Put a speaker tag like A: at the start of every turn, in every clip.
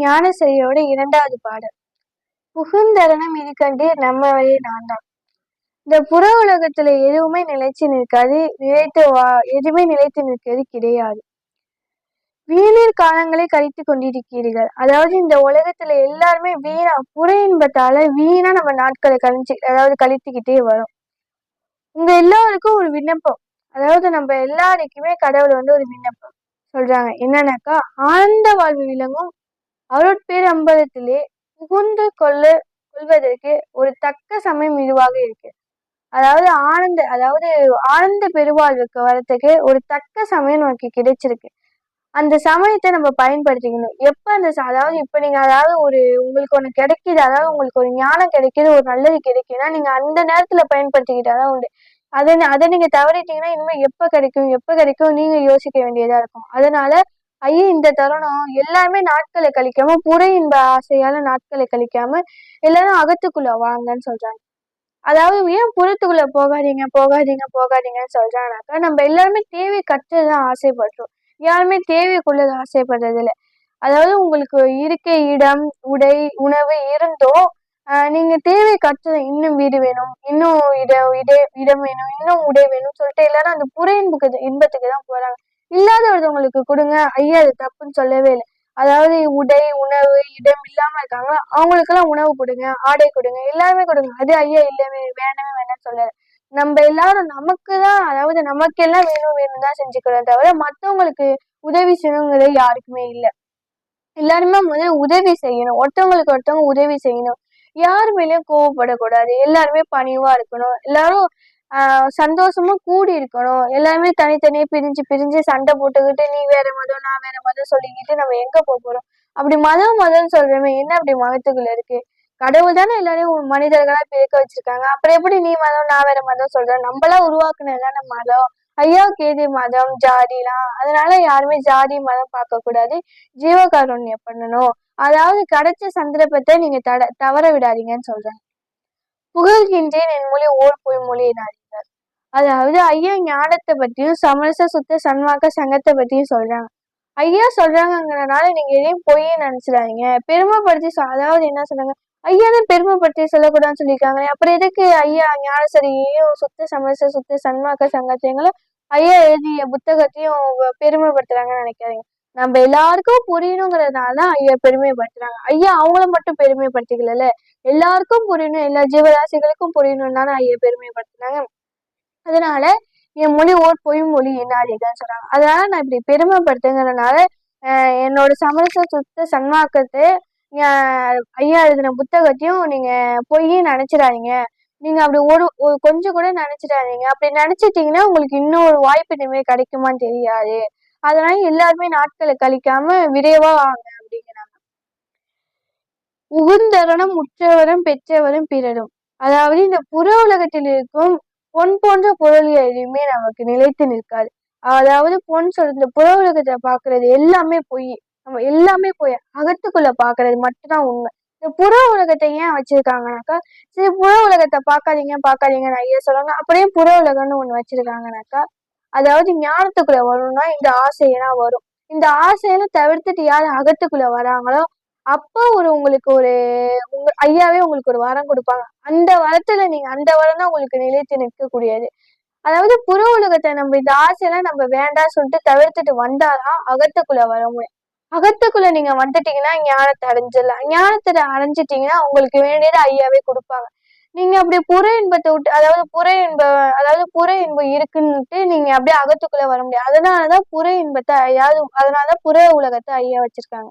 A: ஞான ஞானசரியோட இரண்டாவது பாடல். புகுந்தரணம் இருக்கண்டே நம்ம வழி நான் தான் இந்த புற உலகத்துல எதுவுமே நிலைச்சு நிற்காது நிலைத்து வா எதுவுமே நிலைத்து நிற்கிறது கிடையாது. வீணீர் காலங்களை கழித்து கொண்டிருக்கிறீர்கள். அதாவது இந்த உலகத்துல எல்லாருமே வீணா புற இன்பத்தால வீணா நம்ம நாட்களை கழிச்சு அதாவது கழித்துக்கிட்டே வரும். உங்க எல்லாருக்கும் ஒரு விண்ணப்பம். அதாவது நம்ம எல்லாருக்குமே கடவுள் வந்து ஒரு விண்ணப்பம். சொல்றாங்க. என்னன்னாக்கா ஆனந்த வாழ்வு விளங்கும் அருட்பேரம்பலத்திலே புகுந்து கொள்ள கொள்வதற்கு ஒரு தக்க சமயம் இதுவாக இருக்கு. அதாவது ஆனந்த அதாவது ஆனந்த பெருவாழ்வுக்கு வரத்துக்கு ஒரு தக்க சமயம் நமக்கு கிடைச்சிருக்கு. அந்த சமயத்தை நம்ம பயன்படுத்திக்கணும். எப்ப அந்த அதாவது இப்ப நீங்க அதாவது ஒரு உங்களுக்கு ஒண்ணு கிடைக்கிது அதாவது உங்களுக்கு ஒரு ஞானம் கிடைக்கிது ஒரு நல்லது கிடைக்குதுன்னா நீங்க அந்த நேரத்துல பயன்படுத்திக்கிட்டாதான் உண்டு. அதை அதை நீங்க தவறிட்டீங்கன்னா இனிமேல் எப்ப கிடைக்கும் எப்ப கிடைக்கும் நீங்க யோசிக்க வேண்டியதா இருக்கும். அதனால ஐயே இந்த தருணம். எல்லாருமே நாட்களை கழிக்காம புற இன்ப ஆசையால நாட்களை கழிக்காம எல்லாரும் அகத்துக்குள்ள வாங்கன்னு சொல்றாங்க. அதாவது ஏன் புறத்துக்குள்ள போகாதீங்க போகாதீங்க போகாதீங்கன்னு சொல்றாங்கனாக்கா நம்ம எல்லாருமே தேவை கற்றுதான் ஆசைப்படுறோம். யாருமே தேவைக்குள்ளது ஆசைப்படுறது இல்லை அதாவது உங்களுக்கு இருக்கை இடம் உடை உணவு இருந்தும் நீங்க தேவை கற்று இன்னும் வீடு வேணும் இன்னும் இட இட இடம் வேணும் இன்னும் உடை வேணும்னு சொல்லிட்டு எல்லாரும் அந்த புற இன்புக்கு இன்பத்துக்கு தான் போறாங்க. இல்லாத ஒருத்தவங்களுக்கு கொடுங்க. ஐயா அது தப்புன்னு சொல்லவே இல்லை. அதாவது உடை உணவு இடம் இல்லாம இருக்காங்க அவங்களுக்கெல்லாம் உணவு கொடுங்க ஆடை கொடுங்க எல்லாமே கொடுங்க. அது ஐயா இல்லவே வேணவே வேணாம்னு சொல்லல. நம்ம எல்லாரும் நமக்கு தான் அதாவது நமக்கு எல்லாம் வேணும் வேணும் தான் செஞ்சுக்கிறோம் தவிர மற்றவங்களுக்கு உதவி செய்யணுங்கிறது யாருக்குமே இல்லை. எல்லாருமே முதல்ல உதவி செய்யணும். ஒருத்தவங்களுக்கு ஒருத்தவங்க உதவி செய்யணும். யாருமேலயும் கோவப்படக்கூடாது. எல்லாருமே பணிவா இருக்கணும். எல்லாரும் சந்தோஷமும் சந்தோஷமா கூடி இருக்கணும். எல்லாமே தனித்தனியே பிரிஞ்சு பிரிஞ்சு சண்டை போட்டுக்கிட்டு நீ வேற மதம் நான் வேற மதம் சொல்லிக்கிட்டு நம்ம எங்க போக போறோம்? அப்படி மதம் மதம் சொல்றமே என்ன அப்படி மதத்துக்குள்ள இருக்கு? கடவுள் தானே எல்லாரையும் மனிதர்களா பிரிக்க வச்சிருக்காங்க. அப்புறம் எப்படி நீ மதம் நான் வேற மதம் சொல்றேன் நம்மளா உருவாக்குனது தானே மதம். ஐயா கேதி மதம் ஜாதிலாம். அதனால யாருமே ஜாதி மதம் பார்க்க கூடாது. ஜீவகாருண்யம் பண்ணணும். அதாவது கிடைச்ச சந்தர்ப்பத்தை நீங்க தட தவற விடாதீங்கன்னு சொல்றாங்க புகழ்கின்றேன் என் மொழி ஓர் பொய் மொழியினார் அதாவது ஐயா ஞானத்தை பற்றியும் சமரச சுத்த சன்மார்க்க சங்கத்தை பற்றியும் சொல்றாங்க. ஐயா சொல்றாங்கங்கிறனால நீங்க எதையும் பொய்யே நினைச்சிடாதீங்க. பெருமைப்படுத்தி அதாவது என்ன சொல்றாங்க? ஐயா தான் பெருமைப்படுத்தி சொல்லக்கூடாதுன்னு சொல்லியிருக்காங்களே அப்புறம் எதுக்கு ஐயா ஞானசரியையும் சுத்த சமரச சுத்த சன்மார்க்க சங்கத்தையும் ஐயா எழுதிய புத்தகத்தையும் பெருமைப்படுத்துறாங்கன்னு நினைக்காதீங்க. நம்ம எல்லாருக்கும் புரியணுங்கிறதுனால தான் ஐயா பெருமைப்படுத்துறாங்க. ஐயா அவங்கள மட்டும் பெருமைப்படுத்திக்கல எல்லாருக்கும் புரியணும் எல்லா ஜீவராசிகளுக்கும் புரியணும் தானே ஐயா பெருமைப்படுத்துனாங்க அதனால என் மொழி ஓர் பொய் மொழி என்னாடிதான் சொல்றாங்க. அதனால நான் இப்படி பெருமைப்படுத்துங்கிறதுனால என்னோட சமரச சுத்த சன்மார்க்கத்தை ஐயா எழுதின புத்தகத்தையும் நீங்க பொய்யே நினைச்சிடாதீங்க. நீங்க அப்படி ஒரு கொஞ்சம் கூட நினைச்சிடாதீங்க. அப்படி நினைச்சிட்டீங்கன்னா உங்களுக்கு இன்னும் ஒரு வாய்ப்பு இனிமே கிடைக்குமான்னு தெரியாது. அதனால எல்லாருமே நாட்களை கழிக்காம விரைவா வாங்க அப்படிங்கிறாங்க. உகுந்தரணும் உற்றவரும் பெற்றவரும் பிறரும். அதாவது இந்த புற உலகத்தில் இருக்கும் பொன் போன்ற பொருள்கள் எதுவுமே நமக்கு நிலைத்து நிற்காது. அதாவது பொன் சொல் இந்த புற உலகத்தை பாக்குறது எல்லாமே பொய். நம்ம எல்லாமே பொய். அகத்துக்குள்ள பாக்குறது மட்டும்தான் உண்மை. இந்த புற உலகத்தை ஏன் வச்சிருக்காங்கனாக்கா சரி புற உலகத்தை பார்க்காதீங்க பார்க்காதீங்கன்னு ஐயா சொல்றாங்க அப்படியே புற உலகம்னு ஒண்ணு வச்சிருக்காங்கனாக்கா அதாவது ஞானத்துக்குள்ள வரணும்னா இந்த ஆசையெல்லாம் வரும். இந்த ஆசையெல்லாம் தவிர்த்துட்டு யார் அகத்துக்குள்ள வராங்களோ அப்போ ஒரு உங்களுக்கு ஒரு உங்க ஐயாவே உங்களுக்கு ஒரு வரம் கொடுப்பாங்க. அந்த வரத்துல நீங்க அந்த வரம் தான் உங்களுக்கு நிலைத்து நிற்கக்கூடியது. அதாவது புற உலகத்தை நம்ம இந்த ஆசையெல்லாம் நம்ம வேண்டாம் சொல்லிட்டு தவிர்த்துட்டு வந்தாதான் அகத்துக்குள்ள வர முடியும். அகத்துக்குள்ள நீங்க வந்துட்டீங்கன்னா ஞானத்தை அடைஞ்சிடலாம். ஞானத்தை அடைஞ்சிட்டீங்கன்னா உங்களுக்கு வேண்டியது ஐயாவே கொடுப்பாங்க. நீங்க அப்படியே புற இன்பத்தை விட்டு அதாவது புற இன்ப அதாவது புற இன்பம் இருக்குன்னுட்டு நீங்க அப்படியே அகத்துக்குள்ள வர முடியாது. அதனாலதான் புற இன்பத்தை ஐயாவது அதனாலதான் புற உலகத்தை ஐயா வச்சிருக்காங்க.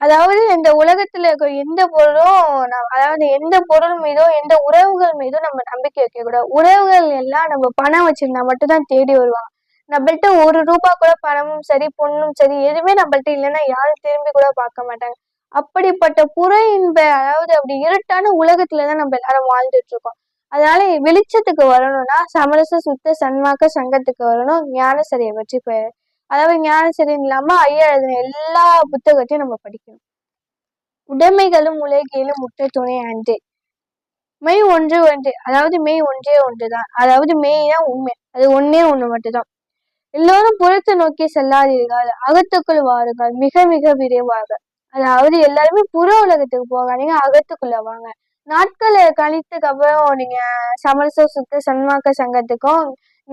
A: அதாவது இந்த உலகத்துல இருக்க எந்த பொருளும் நம்- அதாவது எந்த பொருள் மீதோ எந்த உறவுகள் மீதும் நம்ம நம்பிக்கை வைக்க கூடாது. உறவுகள் எல்லாம் நம்ம பணம் வச்சிருந்தா மட்டும்தான் தேடி வருவாங்க. நம்மள்ட்ட ஒரு ரூபா கூட பணமும் சரி பொண்ணும் சரி எதுவுமே நம்மள்ட்ட இல்லைன்னா யாரும் திரும்பி கூட பார்க்க மாட்டாங்க. அப்படிப்பட்ட புற இன்ப அதாவது அப்படி இருட்டான உலகத்துலதான் நம்ம எல்லாரும் வாழ்ந்துட்டு இருக்கோம். அதனால வெளிச்சத்துக்கு வரணும்னா சமரச சுத்த சன்மாக்க சங்கத்துக்கு வரணும். ஞானசரியை பற்றி பெயர் அதாவது ஞானசரின்னு இல்லாம ஐயா எழுதின எல்லா புத்தகத்தையும் நம்ம படிக்கணும். உடைமைகளும் உலகிலும் முட்டை துணை அன்று. மெய் ஒன்று ஒன்று அதாவது மெய் ஒன்றே ஒன்றுதான். அதாவது மெய் தான் உண்மை. அது ஒண்ணே ஒண்ணு மட்டும்தான். எல்லோரும் புறத்தை நோக்கி செல்லாதீர்கள் அகத்துக்குள் வாருங்கள் மிக மிக விரைவாக. அதாவது எல்லாருமே புற உலகத்துக்கு போகாதீங்க அகத்துக்குள்ள வாங்க. நாட்களை கணித்துக்கு அப்புறம் நீங்க சமரச சுத்த சன்மாக்க சங்கத்துக்கும்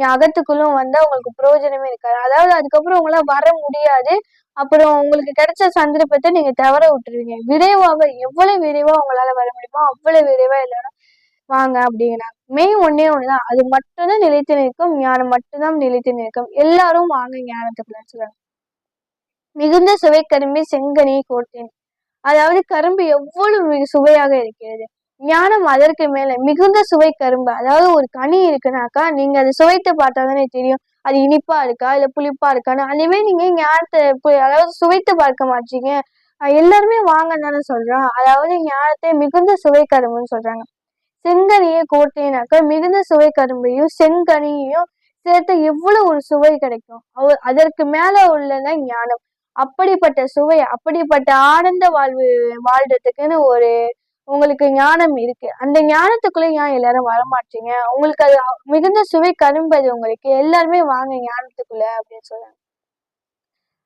A: அகத்துக்குள்ளும் வந்தா உங்களுக்கு பிரயோஜனமே இருக்காது. அதாவது அதுக்கப்புறம் உங்களால வர முடியாது. அப்புறம் உங்களுக்கு கிடைச்ச சந்தர்ப்பத்தை நீங்க தவற விட்டுருவீங்க. விரைவாக எவ்வளவு விரைவா உங்களால வர முடியுமோ அவ்வளவு விரைவா எல்லாரும் வாங்க அப்படிங்கிறாங்க. மெய் ஒன்னே ஒண்ணுதான். அது மட்டும்தான் நிலைத்து நிற்கும். ஞானம் மட்டும்தான் நிலைத்து நிற்கும். எல்லாரும் வாங்க ஞானத்துக்குள்ள சொல்றாங்க. மிகுந்த சுவை கரும்பி செங்கனி கோட்டேன் அதாவது கரும்பு எவ்வளவு சுவையாக இருக்கிறது. ஞானம் அதற்கு மேல மிகுந்த சுவை கரும்பு. அதாவது ஒரு கனி இருக்குனாக்கா நீங்க அதை சுவைத்து பார்த்தா தானே தெரியும். அது இனிப்பா இருக்கா இல்ல புளிப்பா இருக்கான்னு. அதுவே நீங்க ஞானத்தை அதாவது சுவைத்து பார்க்க மாட்டீங்க. எல்லாருமே வாங்க தானே சொல்றோம் அதாவது ஞானத்தை மிகுந்த சுவை கரும்புன்னு சொல்றாங்க. செங்கனியை கோட்டைனாக்கா மிகுந்த சுவை கரும்பையும் செங்கனியையும் சேர்த்து எவ்வளவு ஒரு சுவை கிடைக்கும். அவ அதற்கு மேல உள்ளதான் ஞானம். அப்படிப்பட்ட சுவை அப்படிப்பட்ட ஆனந்த வாழ்வு வாழ்றதுக்குன்னு ஒரு உங்களுக்கு ஞானம் இருக்கு. அந்த ஞானத்துக்குள்ள ஏன் எல்லாரும் வரமாட்டீங்க உங்களுக்கு அது மிகுந்த சுவை கரும்பது உங்களுக்கு. எல்லாருமே வாங்க ஞானத்துக்குள்ள அப்படின்னு சொல்றாங்க.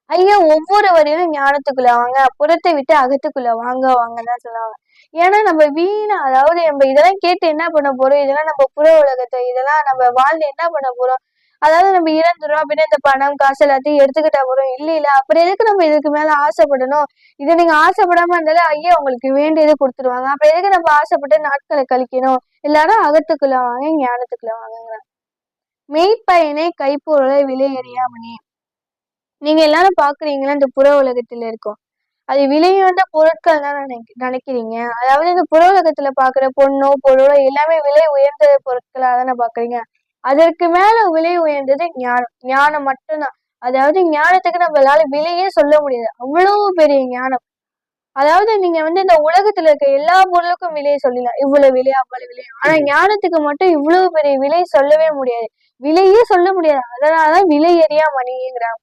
A: ஐயா ஒவ்வொரு வரையிலும் ஞானத்துக்குள்ள வாங்க புறத்தை விட்டு அகத்துக்குள்ள வாங்க வாங்கன்னு தான் சொல்லுவாங்க. ஏன்னா நம்ம வீணா அதாவது நம்ம இதெல்லாம் கேட்டு என்ன பண்ண போறோம்? இதெல்லாம் நம்ம புற உலகத்தை இதெல்லாம் நம்ம வாழ்ந்து என்ன பண்ண போறோம்? அதாவது நம்ம இறந்துடும் அப்படின்னா இந்த பணம் காசு எல்லாத்தையும் எடுத்துக்கிட்டா போறோம் இல்ல இல்ல அப்புறம் எதுக்கு நம்ம இதுக்கு மேல ஆசைப்படணும்? இதை நீங்க ஆசைப்படாம இருந்தாலே ஐயா உங்களுக்கு வேண்டியது கொடுத்துருவாங்க. அப்புறம் எதுக்கு நம்ம ஆசைப்பட்டு நாட்களை கழிக்கணும்? எல்லாரும் அகத்துக்குள்ள வாங்க ஞானத்துக்குள்ள வாங்குங்கிறாங்க மெய்ப்பயனை கைப்பொருளை விலையறியாமணி நீங்க எல்லாரும் பாக்குறீங்களா இந்த புற உலகத்துல இருக்கும்? அது விலையுந்த பொருட்கள் தான் நினைக்க நினைக்கிறீங்க. அதாவது இந்த புற உலகத்துல பாக்குற பொண்ணோ பொருளோ எல்லாமே விலை உயர்ந்த பொருட்களாக தானே பாக்குறீங்க அதற்கு மேல விலை உயர்ந்தது ஞானம். ஞானம் மட்டும்தான். அதாவது ஞானத்துக்கு நம்மளால விலையே சொல்ல முடியாது. அவ்வளவு பெரிய ஞானம். அதாவது நீங்க வந்து இந்த உலகத்துல இருக்க எல்லா பொருளுக்கும் விலையை சொல்லலாம் இவ்வளவு விலை அவ்வளவு விலை. ஆனா ஞானத்துக்கு மட்டும் இவ்வளவு பெரிய விலை சொல்லவே முடியாது. விலையே சொல்ல முடியாது. அதனாலதான் விலை எறியா மணிங்கிறாங்க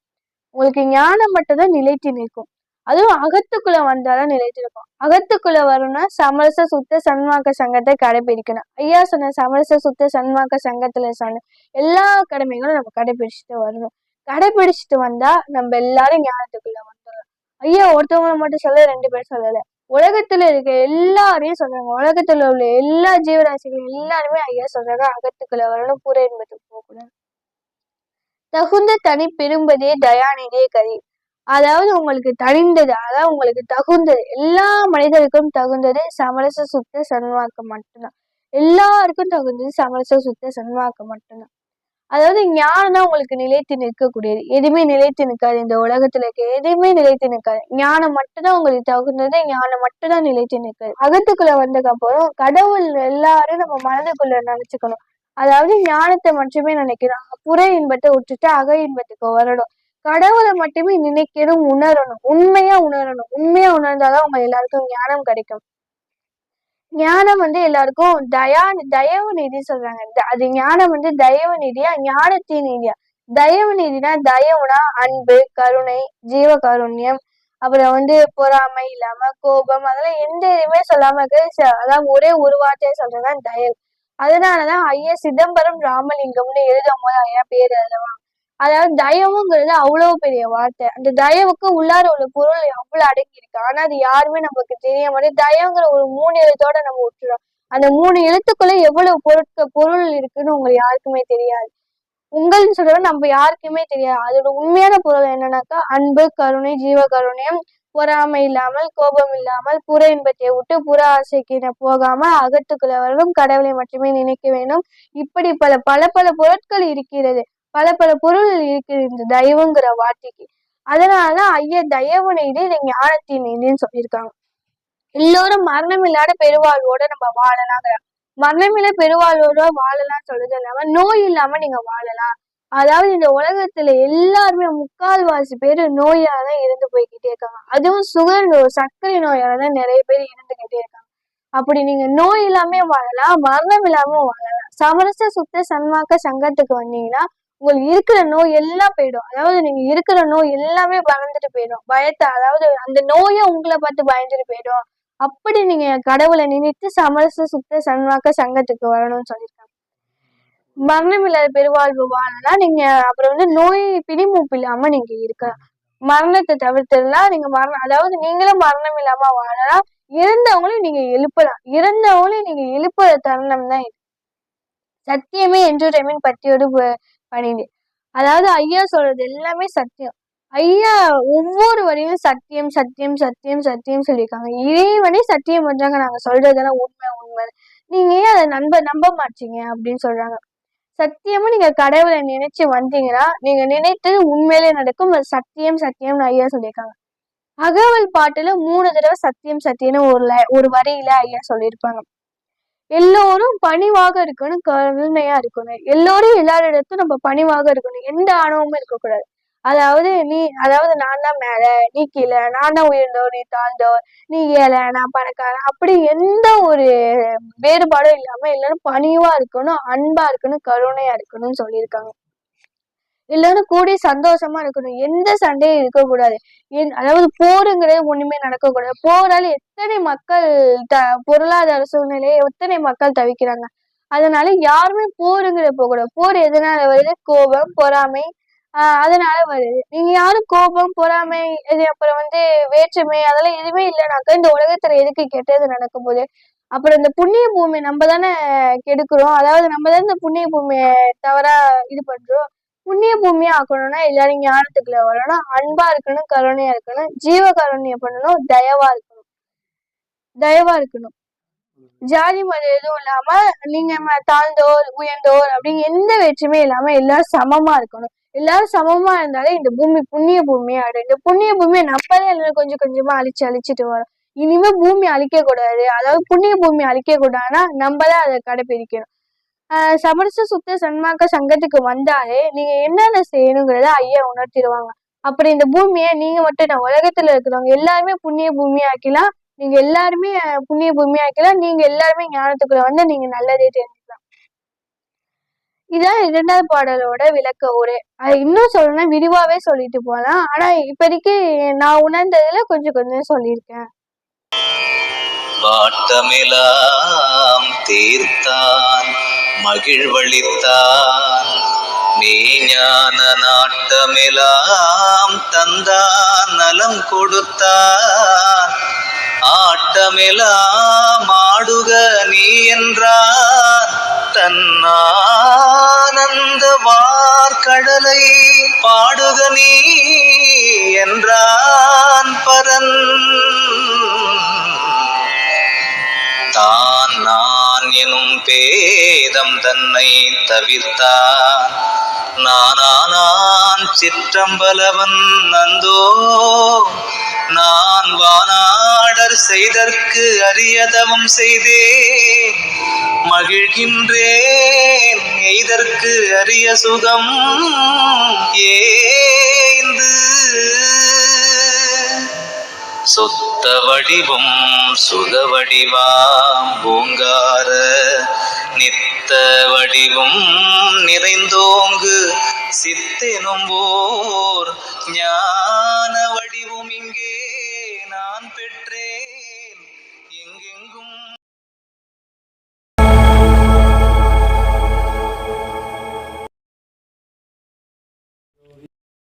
A: உங்களுக்கு ஞானம் மட்டும்தான் நிலைத்து நிற்கும். அதுவும் அகத்துக்குள்ள வந்தாதான் நிலைத்திருக்கும் அகத்துக்குள்ள வரும்னா சமரச சுத்த சன்மார்க்க சங்கத்தை கடைபிடிக்கணும். ஐயா சொன்ன சமரச சுத்த சன்மார்க்க சங்கத்துல சொன்ன எல்லா கடமைகளும் நம்ம கடைபிடிச்சிட்டு வரணும். கடைபிடிச்சிட்டு வந்தா நம்ம எல்லாரும் ஞானத்துக்குள்ள வந்துடலாம். ஐயா ஒருத்தவங்க மட்டும் சொல்ல ரெண்டு பேர் சொல்லல. உலகத்துல இருக்க எல்லாரையும் சொல்றாங்க. உலகத்துல உள்ள எல்லா ஜீவராசிகள் எல்லாருமே ஐயா சொல்றாங்க அகத்துக்குள்ள வரணும் புற இன்பத்துக்கு போகக்கூடாது. தகுந்த தனி பெரும்பதே தயாநிதியே கதி. அதாவது உங்களுக்கு தனிந்தது அதாவது உங்களுக்கு தகுந்தது. எல்லா மனிதருக்கும் தகுந்தது சமரச சுத்த சன்வாக்கம் மட்டும்தான். எல்லாருக்கும் தகுந்தது சமரச சுத்த சன்வாக்கம் மட்டும்தான். அதாவது ஞானம் தான் உங்களுக்கு நிலைத்து நிற்கக்கூடியது. எதுவுமே நிலைத்து நிற்காது இந்த உலகத்துல இருக்க. எதுவுமே நிலைத்து நிற்காது. ஞானம் மட்டும்தான் உங்களுக்கு தகுந்தது ஞானம் மட்டும்தான் நிலைத்து நிற்காது. அகத்துக்குள்ள வந்ததுக்கு அப்புறம் கடவுள் எல்லாரும் நம்ம மனதுக்குள்ள நினைச்சுக்கணும். அதாவது ஞானத்தை மட்டுமே நினைக்கணும். புற இன்பத்தை விட்டுட்டு அக இன்பத்துக்கு வரணும். கடவுளை மட்டுமே நினைக்கணும் உணரணும். உண்மையா உணரணும். உண்மையா உணர்ந்தாதான் உங்க எல்லாருக்கும் ஞானம் கிடைக்கும். ஞானம் வந்து எல்லாருக்கும் தயா தயவு நிதி சொல்றாங்க. அது ஞானம் வந்து தயவு நிதியா ஞானத்தின் நிதியா. தயவு நிதினா தயவுனா அன்பு கருணை ஜீவ கருண்யம். அப்புறம் வந்து பொறாமை இல்லாம கோபம் அதெல்லாம் எந்த இதுவுமே சொல்லாம இருக்கு அதான் ஒரே ஒரு வார்த்தையை சொல்றதுதான் தயவு. அதனாலதான் ஐயா சிதம்பரம் ராமலிங்கம்னு எழுதும் போது ஐயா பேர் எழுதுவாங்க அதாவது தயவுங்கிறது அவ்வளவு பெரிய வார்த்தை. அந்த தயவுக்கு உள்ளார உள்ள பொருள் அவ்வளவு அடங்கி இருக்கு ஆனா அது யாருமே நமக்கு தெரிய மாட்டேங்குது. தயவுங்கிற ஒரு மூணு எழுத்தோட நம்ம விட்டுறோம். அந்த மூணு எழுத்துக்குள்ள எவ்வளவு பொருட்கள் பொருள் இருக்குன்னு உங்களுக்கு யாருக்குமே தெரியாது. உங்கள்னு சொல்றது நம்ம யாருக்குமே தெரியாது. அதோட உண்மையான பொருள் என்னன்னாக்கா அன்பு கருணை ஜீவ கருணையம் பொறாமை இல்லாமல் கோபம் இல்லாமல் புற இன்பத்தை விட்டு புற ஆசைக்கு போகாமல் போகாம அகத்துக்குள்ள வரணும் கடவுளை மட்டுமே நினைக்க வேண்டும். இப்படி பல பல பல பொருட்கள் இருக்கிறது. பல பல பொருள் இருக்குது இந்த தயவுங்கிற வார்த்தைக்கு. அதனால ஐயா தயவு நெய்து இதை ஞானத்தின் நெய்துன்னு சொல்லியிருக்காங்க. எல்லோரும் மரணம் இல்லாத பெருவாழ்வோட நம்ம வாழலாங்கிற மரணமில்ல பெருவாழ்வோட வாழலாம் சொல்றது இல்லாம நோய் இல்லாம நீங்க வாழலாம். அதாவது இந்த உலகத்துல எல்லாருமே முக்கால்வாசி பேர் நோயால தான் இருந்து போய்கிட்டே இருக்காங்க. அதுவும் சுகர் சர்க்கரை நோயால தான் நிறைய பேர் இருந்துகிட்டே இருக்காங்க. அப்படி நீங்க நோய் இல்லாம வாழலாம் மரணம் இல்லாம வாழலாம். சமரச சுத்த சன்மாக்க சங்கத்துக்கு வந்தீங்கன்னா உங்களுக்கு இருக்கிற நோய் எல்லாம் போயிடும். அதாவது நீங்க இருக்கிற நோய் எல்லாமே பயந்துட்டு போயிடும். பயத்தை அதாவது அந்த நோயை உங்களை பார்த்து பயந்துட்டு போயிடும். அப்படி நீங்க கடவுளை நினைத்து சமரச சுத்த சன்வாக்க சங்கத்துக்கு வரணும்னு சொல்லியிருக்காங்க. மரணம் இல்லாத பெருவாழ்வு வாழலாம் நீங்க அப்புறம் வந்து நோய் பிடிமூப்பு இல்லாம நீங்க இருக்கலாம். மரணத்தை தவிர்த்துலாம் நீங்க மரணம் அதாவது நீங்களும் மரணம் இல்லாம வாழலாம். இறந்தவங்களையும் நீங்க எழுப்பலாம். இறந்தவங்களையும் நீங்க எழுப்புற தருணம் தான் இது. சத்தியமே என்டர்டைன்மெண்ட் பற்றியோடு பண்ணிடு அதாவது ஐயா சொல்றது எல்லாமே சத்தியம். ஐயா ஒவ்வொரு வரையும் சத்தியம் சத்தியம் சத்தியம் சத்தியம் சொல்லியிருக்காங்க. இறைவனே சத்தியம் பண்றாங்க. நாங்க சொல்றதெல்லாம் உண்மை உண்மை. நீங்க ஏன் அதை நம்ப நம்ப மாட்டீங்க அப்படின்னு சொல்றாங்க. சத்தியமா நீங்க கடவுளை நினைச்சு வந்தீங்கன்னா நீங்க நினைத்தது உண்மையிலே நடக்கும். சத்தியம் சத்தியம்னு ஐயா சொல்லியிருக்காங்க. அகவல் பாட்டுல மூணு தடவை சத்தியம் சத்தியம்னு ஒரு ஒரு வரியில ஐயா சொல்லியிருப்பாங்க. எல்லோரும் பணிவாக இருக்கணும் கருணையா இருக்கணும். எல்லோரும் எல்லாரிடத்தும் நம்ம பணிவாக இருக்கணும். எந்த ஆணவமும் இருக்கக்கூடாது. அதாவது நீ அதாவது நான் தான் மேல நீ கீழே நான் தான் உயர்ந்தோர் நீ தாழ்ந்தோர் நீ ஏழை நான் பணக்காரன் அப்படி எந்த ஒரு வேறுபாடும் இல்லாம எல்லாரும் பணிவா இருக்கணும் அன்பா இருக்கணும் கருணையா இருக்கணும்னு சொல்லியிருக்காங்க. எல்லாரும் கூடி சந்தோஷமா இருக்கணும். எந்த சண்டையும் இருக்கக்கூடாது. என்- அதாவது போருங்கிறது ஒண்ணுமே நடக்கக்கூடாது. போரால எத்தனை மக்கள் த பொருளாதார சூழ்நிலையை எத்தனை மக்கள் தவிக்கிறாங்க? அதனால யாருமே போருங்கிற போகக்கூடாது. போர் எதனால வருது? கோபம் பொறாமை ஆஹ் அதனால வருது. நீங்க யாரும் கோபம் பொறாமை இது அப்புறம் வந்து வேற்றுமை அதெல்லாம் எதுவுமே இல்லைனாக்கா இந்த உலகத்துல எதுக்கு கெட்டது நடக்கும் போது அப்புறம் இந்த புண்ணிய பூமி நம்ம தானே கெடுக்கிறோம். அதாவது நம்ம தானே இந்த புண்ணிய பூமியை தவறா இது பண்றோம். புண்ணிய பூமியா ஆக்கணும்னா எல்லாரும் ஞானத்துக்குள்ள வரணும். அன்பா இருக்கணும் கருணையா இருக்கணும். ஜீவ கருணையம் பண்ணணும் தயவா இருக்கணும். தயவா இருக்கணும். ஜாதி மதம் எதுவும் இல்லாம நீங்க தாழ்ந்தோர் உயர்ந்தோர் அப்படின்னு எந்த வேற்றுமையும் இல்லாம எல்லாரும் சமமா இருக்கணும். எல்லாரும் சமமா இருந்தாலே இந்த பூமி புண்ணிய பூமியா ஆடும் இந்த புண்ணிய பூமியை நம்மளே எல்லாரும் கொஞ்சம் கொஞ்சமா அழிச்சு அழிச்சிட்டு வரோம். இனிமே பூமி அழிக்க கூடாது அதாவது புண்ணிய பூமி அழிக்க கூடாதுன்னா நம்ம அதை கடைபிடிக்கணும். சமரச சுத்த சன்மார்க்க சங்கத்துக்கு வந்தாலே நீங்க என்னென்ன செய்யணுங்கிறத ஐயா உணர்த்திடுவாங்க. அப்படி இந்த பூமியை நீங்க மட்டும் நான் உலகத்துல இருக்கிறவங்க எல்லாருமே புண்ணிய பூமியா ஆக்கலாம் நீங்க எல்லாருமே புண்ணிய பூமியா ஆக்கலாம் நீங்க எல்லாருமே ஞானத்துக்குள்ள வந்து நீங்க நல்லதே தெரிஞ்சுக்கலாம். இதான் இரண்டாவது பாடலோட விளக்க உரை. அது இன்னும் சொல்லணும்னா விரிவாவே சொல்லிட்டு போலாம் ஆனா இப்போதைக்கு நான் உணர்ந்ததுல கொஞ்சம் கொஞ்சம் சொல்லியிருக்கேன்.
B: வாட்டமெலாம் தீர்த்தான் மகிழ்வழித்தான் மெய்ஞான நாட்டமெலாம் தந்தான் நலம் கொடுத்தான். ஆட்டமெலாம் ஆடுக நீ என்றான் தன்னானந்த வார்கடலை பாடுக நீ என்றான் பரன். தான் நான் எனும் பேதம் தன்னை தவிர்த்தான். நானானான் சிற்றம்பலவன் நந்தோ நான் வானாடர் செய்தற்கு அரியதவம் செய்தே மகிழ்கின்றேன் எய்தற்கு அரிய சுகம் ஏந்து சொத்த வடிவும் சுக வடிவாம் பூங்கார நித்த வடிவும் நிறைந்தோங்கு சித்தெனும் ஓர் ஞான வடிவும்